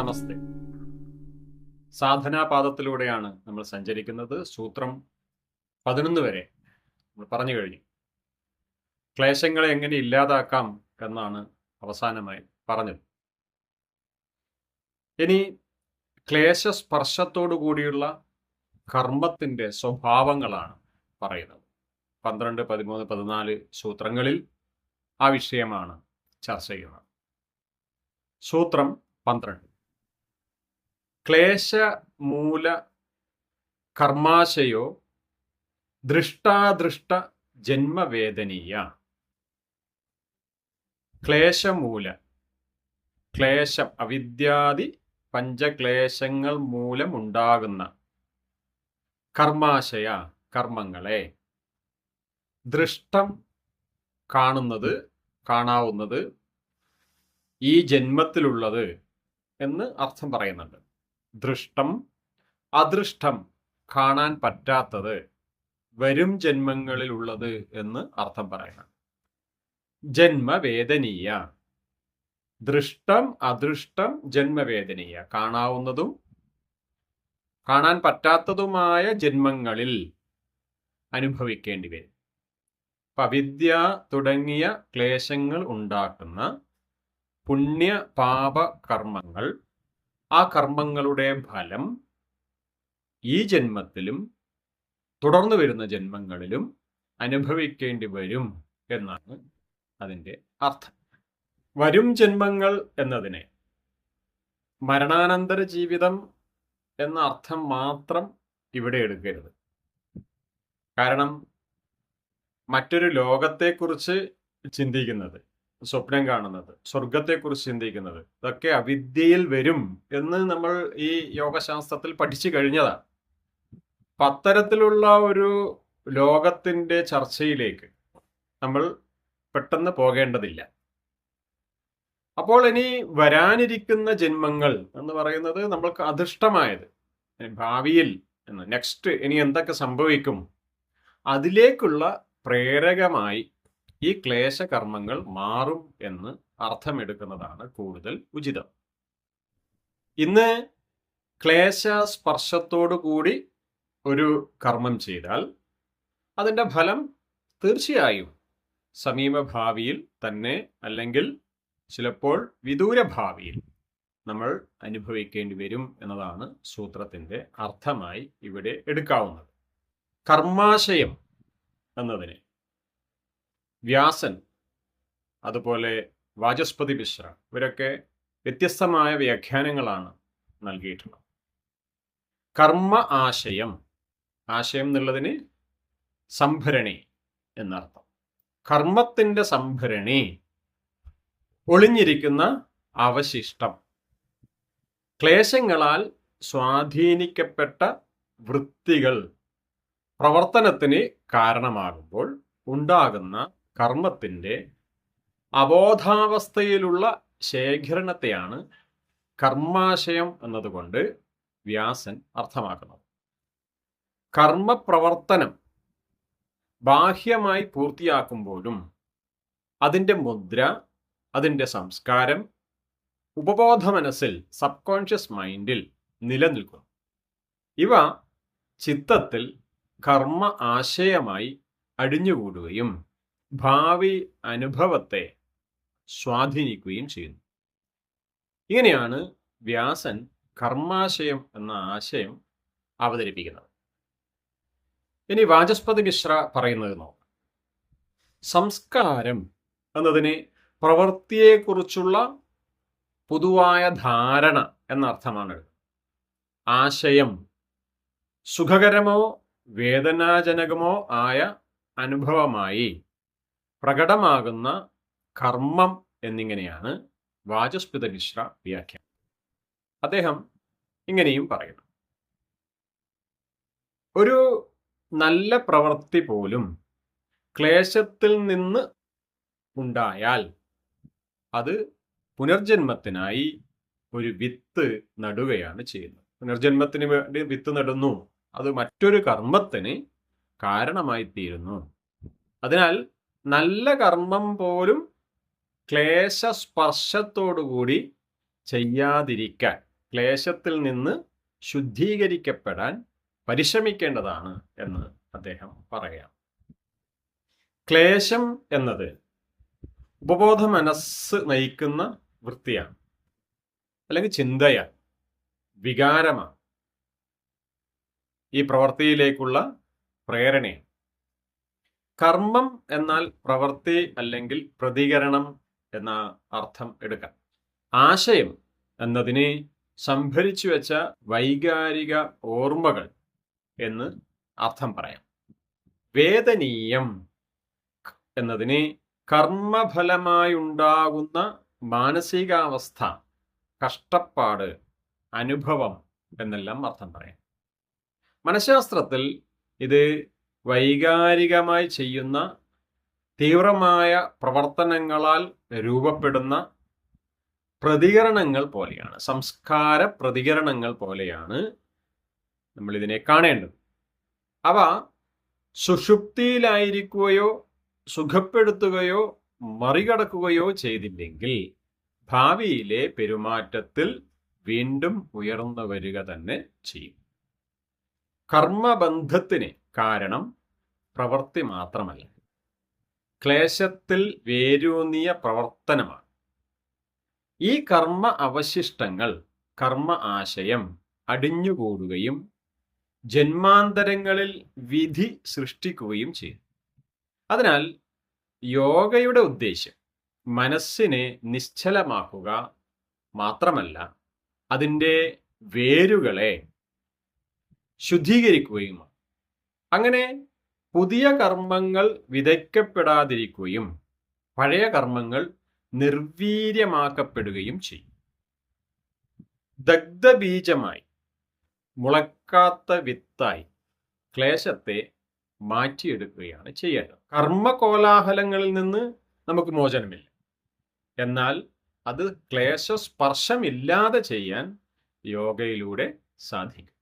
നമസ്തേ. സാധനാപാദത്തിലൂടെയാണ് നമ്മൾ സഞ്ചരിക്കുന്നത്. സൂത്രം പതിനൊന്ന് വരെ നമ്മൾ പറഞ്ഞു കഴിഞ്ഞു. ക്ലേശങ്ങളെ എങ്ങനെ ഇല്ലാതാക്കാം എന്നാണ് അവസാനമായി പറഞ്ഞത്. ഇനി ക്ലേശസ്പർശത്തോടു കൂടിയുള്ള കർമ്മത്തിന്റെ സ്വഭാവങ്ങളാണ് പറയുന്നത്. പന്ത്രണ്ട് പതിമൂന്ന് പതിനാല് സൂത്രങ്ങളിൽ ആ വിഷയമാണ് ചർച്ച ചെയ്യുന്നത്. സൂത്രം പന്ത്രണ്ട്. ക്ലേശമൂല കർമാശയോ ദൃഷ്ടാദൃഷ്ട ജന്മവേദനീയ. ക്ലേശമൂല. ക്ലേശം അവിദ്യാദി പഞ്ചക്ലേശങ്ങൾ മൂലമുണ്ടാകുന്ന കർമാശയ കർമ്മങ്ങളെ. ദൃഷ്ടം കാണുന്നത് കാണാവുന്നത് ഈ ജന്മത്തിലുള്ളത് എന്ന് അർത്ഥം പറയുന്നുണ്ട്. ദൃഷ്ടം അദൃഷ്ടം കാണാൻ പറ്റാത്തത് വരും ജന്മങ്ങളിലുള്ളത് എന്ന് അർത്ഥം പറയണം. ജന്മവേദനീയ. ദൃഷ്ടം അദൃഷ്ടം ജന്മവേദനീയ. കാണാവുന്നതും കാണാൻ പറ്റാത്തതുമായ ജന്മങ്ങളിൽ അനുഭവിക്കേണ്ടി വരും. പവിദ്യ തുടങ്ങിയ ക്ലേശങ്ങൾ ഉണ്ടാക്കുന്ന പുണ്യ പാപ കർമ്മങ്ങൾ ആ കർമ്മങ്ങളുടെ ഫലം ഈ ജന്മത്തിലും തുടർന്നു വരുന്ന ജന്മങ്ങളിലും അനുഭവിക്കേണ്ടി വരും എന്നാണ് അതിന്റെ അർത്ഥം. വരും ജന്മങ്ങൾ എന്നതിനെ മരണാനന്തര ജീവിതം എന്ന അർത്ഥം മാത്രം ഇവിടെ എടുക്കരുത്. കാരണം മറ്റൊരു ലോകത്തെക്കുറിച്ച് ചിന്തിക്കുന്നത് സ്വപ്നം കാണുന്നത് സ്വർഗത്തെക്കുറിച്ച് ചിന്തിക്കുന്നത്. ഇതൊക്കെ അവിദ്യയിൽ വരും എന്ന് നമ്മൾ ഈ യോഗശാസ്ത്രത്തിൽ പഠിച്ചു കഴിഞ്ഞതാണ്. അപ്പം അത്തരത്തിലുള്ള ഒരു ലോകത്തിന്റെ ചർച്ചയിലേക്ക് നമ്മൾ പെട്ടെന്ന് പോകേണ്ടതില്ല. അപ്പോൾ ഇനി വരാനിരിക്കുന്ന ജന്മങ്ങൾ എന്ന് പറയുന്നത് നമ്മൾക്ക് അധിഷ്ഠമായത് ഭാവിയിൽ നെക്സ്റ്റ് ഇനി എന്തൊക്കെ സംഭവിക്കും അതിലേക്കുള്ള പ്രേരകമായി ഈ ക്ലേശകർമ്മങ്ങൾ മാറും എന്ന് അർത്ഥമെടുക്കുന്നതാണ് കൂടുതൽ ഉചിതം. ഇന്ന് ക്ലേശ സ്പർശത്തോടു കൂടി ഒരു കർമ്മം ചെയ്താൽ അതിന്റെ ഫലം തീർച്ചയായും സമീപഭാവിയിൽ തന്നെ അല്ലെങ്കിൽ ചിലപ്പോൾ വിദൂരഭാവിയിൽ നമ്മൾ അനുഭവിക്കേണ്ടി വരും എന്നതാണ് സൂത്രത്തിന്റെ അർത്ഥമായി ഇവിടെ എടുക്കാവുന്നത്. കർമാശയം എന്നതിന് വ്യാസൻ അതുപോലെ വാചസ്പതി മിശ്ര ഇവരൊക്കെ വ്യത്യസ്തമായ വ്യാഖ്യാനങ്ങളാണ് നൽകിയിട്ടുള്ളത്. കർമ്മ ആശയം ആശയം എന്നുള്ളതിന് സംഭരണി എന്നർത്ഥം. കർമ്മത്തിന്റെ സംഭരണി ഒളിഞ്ഞിരിക്കുന്ന അവശിഷ്ടം. ക്ലേശങ്ങളാൽ സ്വാധീനിക്കപ്പെട്ട വൃത്തികൾ പ്രവർത്തനത്തിന് കാരണമാകുമ്പോൾ ഉണ്ടാകുന്ന കർമ്മത്തിന്റെ അബോധാവസ്ഥയിലുള്ള ശേഖരണത്തെയാണ് കർമാശയം എന്നതുകൊണ്ട് വ്യാസൻ അർത്ഥമാക്കുന്നത്. കർമ്മപ്രവർത്തനം ബാഹ്യമായി പൂർത്തിയാക്കുമ്പോഴും അതിന്റെ മുദ്ര അതിന്റെ സംസ്കാരം ഉപബോധ മനസ്സിൽ സബ് കോൺഷ്യസ് മൈൻഡിൽ നിലനിൽക്കുന്നു. ഇവ ചിത്തത്തിൽ കർമ്മ ആശയമായി അടിഞ്ഞുകൂടുകയും ഭാവി അനുഭവത്തെ സ്വാധീനിക്കുകയും ചെയ്യുന്നു. ഇങ്ങനെയാണ് വ്യാസൻ കർമാശയം എന്ന ആശയം അവതരിപ്പിക്കുന്നത്. ഇനി വാചസ്പതി മിശ്ര പറയുന്നത് നോക്കാം. സംസ്കാരം എന്നതിനെ പ്രവൃത്തിയെക്കുറിച്ചുള്ള പൊതുവായ ധാരണ എന്നർത്ഥമാണ് ആശയം സുഖകരമോ വേദനാജനകമോ ആയ അനുഭവമായി പ്രകടമാകുന്ന കർമ്മം എന്നിങ്ങനെയാണ് വാചസ്പിത മിശ്ര വ്യാഖ്യാനം. അദ്ദേഹം ഇങ്ങനെയും പറയുന്നു. ഒരു നല്ല പ്രവൃത്തി പോലും ക്ലേശത്തിൽ നിന്ന് ഉണ്ടായാൽ അത് പുനർജന്മത്തിനായി ഒരു വിത്ത് നടുകയാണ് ചെയ്യുന്നത്. പുനർജന്മത്തിന് വേണ്ടി വിത്ത് നടുന്നു. അത് മറ്റൊരു കർമ്മത്തിന് കാരണമായി തീരുന്നു അതിനാൽ നല്ല കർമ്മം പോലും ക്ലേശസ്പർശത്തോടുകൂടി ചെയ്യാതിരിക്കാൻ ക്ലേശത്തിൽ നിന്ന് ശുദ്ധീകരിക്കപ്പെടാൻ പരിശ്രമിക്കേണ്ടതാണ് എന്ന് അദ്ദേഹം പറയാം ക്ലേശം എന്നത് ഉപബോധ മനസ്സ് നയിക്കുന്ന വൃത്തിയാണ് അല്ലെങ്കിൽ ചിന്തയാണ് വികാരമാണ്. ഈ പ്രവൃത്തിയിലേക്കുള്ള പ്രേരണയാണ്. കർമ്മം എന്നാൽ പ്രവൃത്തി അല്ലെങ്കിൽ പ്രതികരണം എന്ന അർത്ഥം എടുക്കാം. ആശയം എന്നതിനെ സംഭരിച്ചു വെച്ച വൈകാരിക ഓർമ്മകൾ എന്ന് അർത്ഥം പറയാം. വേദനീയം എന്നതിനെ കർമ്മഫലമായുണ്ടാകുന്ന മാനസികാവസ്ഥ കഷ്ടപ്പാട് അനുഭവം എന്നെല്ലാം അർത്ഥം പറയാം. മനഃശാസ്ത്രത്തിൽ ഇത് വൈകാരികമായി ചെയ്യുന്ന തീവ്രമായ പ്രവർത്തനങ്ങളാൽ രൂപപ്പെടുന്ന പ്രതികരണങ്ങൾ പോലെയാണ്. സംസ്കാര പ്രതികരണങ്ങൾ പോലെയാണ് നമ്മൾ ഇതിനെ കാണേണ്ടത്. അവ സുഷുപ്തിയിലായിരിക്കുകയോ സുഖപ്പെടുത്തുകയോ മറികടക്കുകയോ ചെയ്തില്ലെങ്കിൽ ഭാവിയിലെ പെരുമാറ്റത്തിൽ വീണ്ടും ഉയർന്നു വരിക തന്നെ ചെയ്യും. കർമ്മബന്ധത്തിന് കാരണം പ്രവൃത്തി മാത്രമല്ല. ക്ലേശത്തിൽ വേരൂന്നിയ പ്രവർത്തനമാണ്. ഈ കർമ്മ അവശിഷ്ടങ്ങൾ കർമ്മ ആശയം അടിഞ്ഞുകൂടുകയും ജന്മാന്തരങ്ങളിൽ വിധി സൃഷ്ടിക്കുകയും ചെയ്യും അതിനാൽ യോഗയുടെ ഉദ്ദേശ്യം മനസ്സിനെ നിശ്ചലമാക്കുക മാത്രമല്ല അതിന്റെ വേരുകളെ ശുദ്ധീകരിക്കുകയുമാണ്. അങ്ങനെ പുതിയ കർമ്മങ്ങൾ വിതയ്ക്കപ്പെടാതിരിക്കുകയും പഴയ കർമ്മങ്ങൾ നിർവീര്യമാക്കപ്പെടുകയും ചെയ്യും. ദഗ്ധബീജമായി മുളക്കാത്ത വിത്തായി ക്ലേശത്തെ മാറ്റിയെടുക്കുകയാണ് ചെയ്യേണ്ടത്. കർമ്മകോലാഹലങ്ങളിൽ നിന്ന് നമുക്ക് മോചനമില്ല. എന്നാൽ അത് ക്ലേശസ്പർശമില്ലാതെ ചെയ്യാൻ യോഗയിലൂടെ സാധിക്കും.